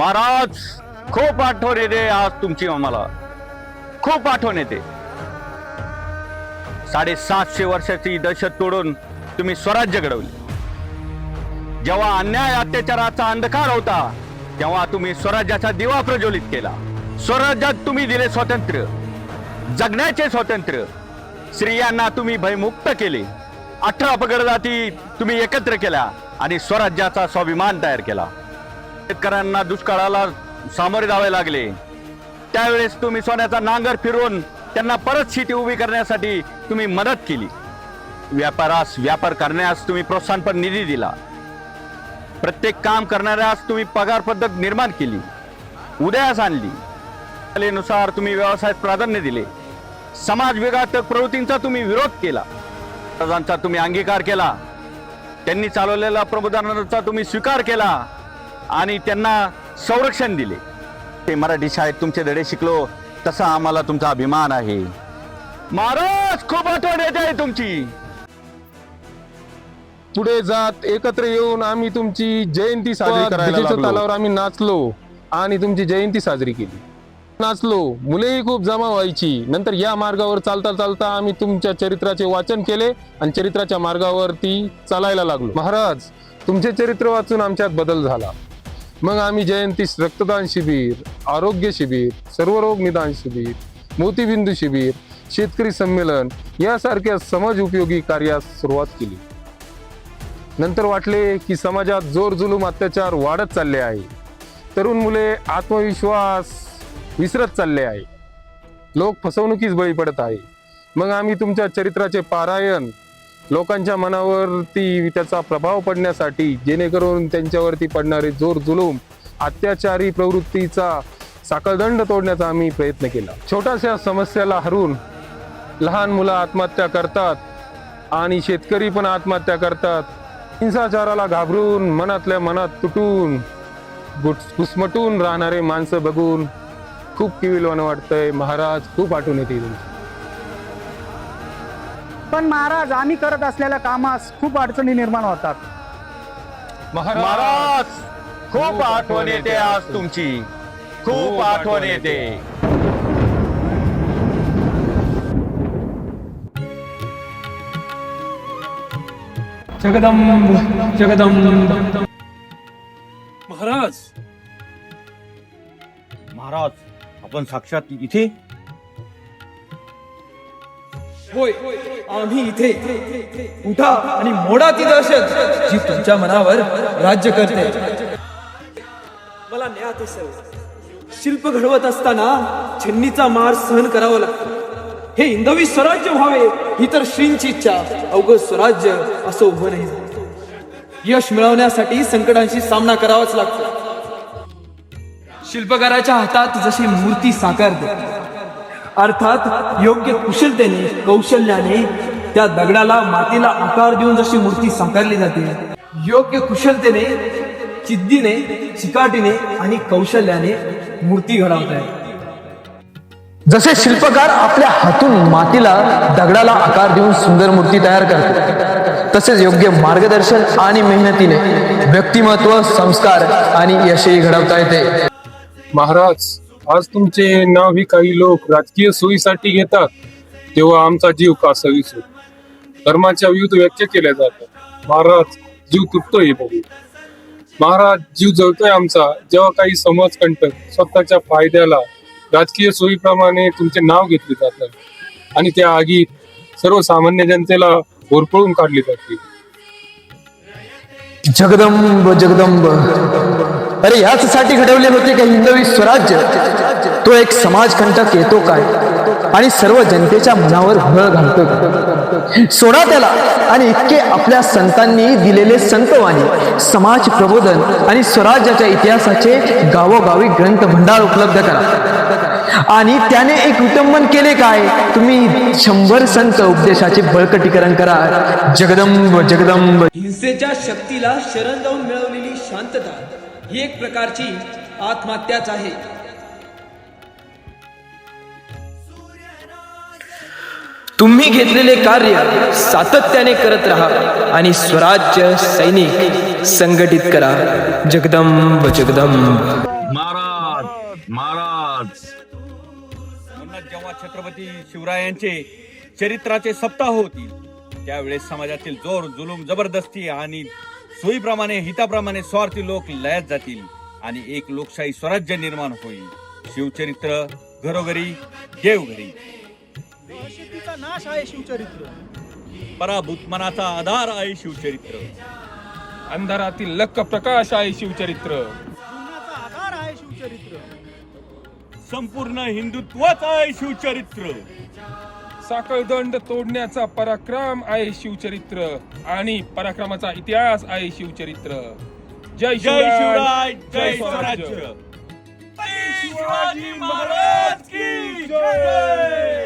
महाराज खूप आठवण येते आज तुमची आम्हाला. खूप आठवण येते. साडेसातशे वर्षाची दहशत तोडून तुम्ही स्वराज्य घडवले. जेव्हा अन्याय अत्याचाराचा अंधकार होता तेव्हा तुम्ही स्वराज्याचा दिवा प्रज्वलित केला. स्वराज्यात तुम्ही दिले स्वातंत्र्य. जगण्याचे स्वातंत्र्य. स्त्रियांना तुम्ही भयमुक्त केले. अठरा पगडजाती तुम्ही एकत्र केल्या आणि स्वराज्याचा स्वाभिमान तयार केला. शेतकऱ्यांना दुष्काळाला सामोरे जावे लागले. त्यावेळेस तुम्ही सोन्याचा नांगर फिरवून त्यांना परत शेती उभी करण्यासाठी तुम्ही मदत केली. व्यापारास व्यापार करण्यास तुम्ही प्रोत्साहनपर निधी दिला. प्रत्येक काम करणाऱ्यास तुम्ही पगार पद्धत निर्माण केली. उदयास आणली. कलेनुसार तुम्ही व्यवसायात प्राधान्य दिले. समाज विघातक प्रवृत्तींचा तुम्ही विरोध केला. तुम्ही अंगीकार केला. त्यांनी चालवलेला प्रबोधनाचा तुम्ही स्वीकार केला. आणि त्यांना संरक्षण दिले. ते मराठी शाळेत तुमचे धडे शिकलो तसा आम्हाला तुमचा अभिमान आहे. महाराज खूप आठवण येते आहे तुमची. पुढे जात एकत्र येऊन आम्ही तुमची जयंती साजरी करायला लागलो. तलावर आम्ही नाचलो आणि तुमची जयंती साजरी केली. नाचलो. मुलेही खूप जमा व्हायची. नंतर या मार्गावर चालता चालता आम्ही तुमच्या चरित्राचे वाचन केले आणि चरित्राच्या मार्गावरती चालायला लागलो. महाराज तुमचे चरित्र वाचून आमच्यात बदल झाला. मग आम्ही जयंती रक्तदान शिबिर आरोग्य शिबिर सर्वरोग निदान शिबिर मोतीबिंदू शिबिर शेतकरी संमेलन यासारख्या समाज उपयोगी कार्यास सुरुवात केली. नंतर वाटले की समाजात जोर जुलूम अत्याचार वाढत चालले आहे. तरुण मुले आत्मविश्वास विसरत चालले आहे. लोक फसवणुकीस बळी पडत आहे. मग आम्ही तुमच्या चरित्राचे पारायण लोकांच्या मनावरती त्याचा प्रभाव पडण्यासाठी जेणेकरून त्यांच्यावरती पडणारे जोर जुलूम अत्याचारी प्रवृत्तीचा साखळदंड तोडण्याचा आम्ही प्रयत्न केला. छोट्याशा समस्याला हरून लहान मुलं आत्महत्या करतात आणि शेतकरी पण आत्महत्या करतात. हिंसाचाराला घाबरून मनातल्या मनात तुटून गुट- घुसमटून राहणारे माणसं बघून खूप किविलवानं वाटतंय. महाराज खूप आठवण येते तुमची. पण महाराज आम्ही करत असलेल्या कामास खूप अडचणी निर्माण होतात. महाराज खूप आठवण येते आज तुमची. खूप आठवण येते. जगदंब जगदंब. महाराज! महाराज आपण साक्षात इथे होय आम्ही इथे उठा आणि मोडा ती दहशत जी तुमच्या मनावर राज्य करते. मला न्यात शिल्प घडवत असताना छन्नीचा मार सहन करावा लागतो. हे इंदवी स्वराज्य व्हावे ही तर श्रींची इच्छा. अवघड स्वराज्य असं उभं नाही. यश मिळवण्यासाठी संकटांशी सामना करावाच लागतो. शिल्पकाराच्या हातात जशी मूर्ती साकारते अर्थात योग्य कुशलतेने कौशल्याने त्या दगडाला मातीला आकार देऊन जशी मूर्ती साकारली जाते योग्य कुशलतेने चिद्दीने चिकाटीने आणि कौशल्याने मूर्ती घडवत जसे शिल्पकार आपल्या हातून मातीला दगडाला आकार देऊन सुंदर मूर्ती तयार करतो तसेच योग्य मार्गदर्शन आणि मेहनतीने व्यक्तिमत्व संस्कार आणि यशही घडवता येते. महाराज आज तुमचे नाव हे काही लोक राजकीय सोयीसाठी घेतात तेव्हा आमचा जीव कासवीस होतो धर्माच्या विविध व्याख्या केल्या जातात. महाराज जीव तुटतोय बघू महाराज जीव जळतोय आमचा. जेव्हा काही समाजकंटक स्वतःच्या फायद्याला राजकीय सोयीप्रमाणे तुमचे नाव घेतले जातात आणि त्या आगीत सर्वसामान्य जनतेला होरपळून काढली जाते. जगदंब जगदंब. अरे याचसाठी घडवले होते का हिंदवी स्वराज्य? तो एक समाजकंटक येतो काय? आणि सर्व जनतेच्या मनावर भळ घालतो सोडा त्याला. आणि इतके आपल्या संतांनी दिलेले संतवाणी समाज प्रबोधन आणि स्वराज्याच्या इतिहासाचे गावोगावी ग्रंथ भंडार उपलब्ध करा. आणि त्याने एक विटंबन केले काय? तुम्ही शंभर संत उपदेशाचे बळकटीकरण करा. जगदंब जगदंब. हिंसेच्या शक्तीला शरण जाऊन मिळवलेली शांतता. ही एक प्रकारची आत्महत्याच आहे. तुम्ही घेतलेले कार्य सातत्याने करत राहा आणि स्वराज्य सैनिक संघटित करा. जगदंब जगदंब. महाराज म्हणूनच जेव्हा छत्रपती शिवरायांचे चरित्राचे सप्ताह होतील त्यावेळेस समाजातील जोर जुलूम जबरदस्ती आणि सोयीप्रमाणे हिताप्रमाणे स्वार्थी लोक लयात जातील आणि एक लोकशाही स्वराज्य निर्माण होईल. शिवचरित्र घरोघरी देवघरी. शेतीचा नाश आहे शिवचरित्र. पराभूत मनाचा आधार आहे शिवचरित्र. अंधारातील लक्क प्रकाश आहे शिवचरित्र. आधार आहे शिवचरित्र. संपूर्ण हिंदुत्वच आहे शिवचरित्र. साखळदंड तोडण्याचा पराक्रम आहे शिवचरित्र आणि पराक्रमाचा इतिहास आहे शिवचरित्र. जय जय शिवराय जय स्वराज्य. स्वराज्य. शिवाजी महाराज की जय!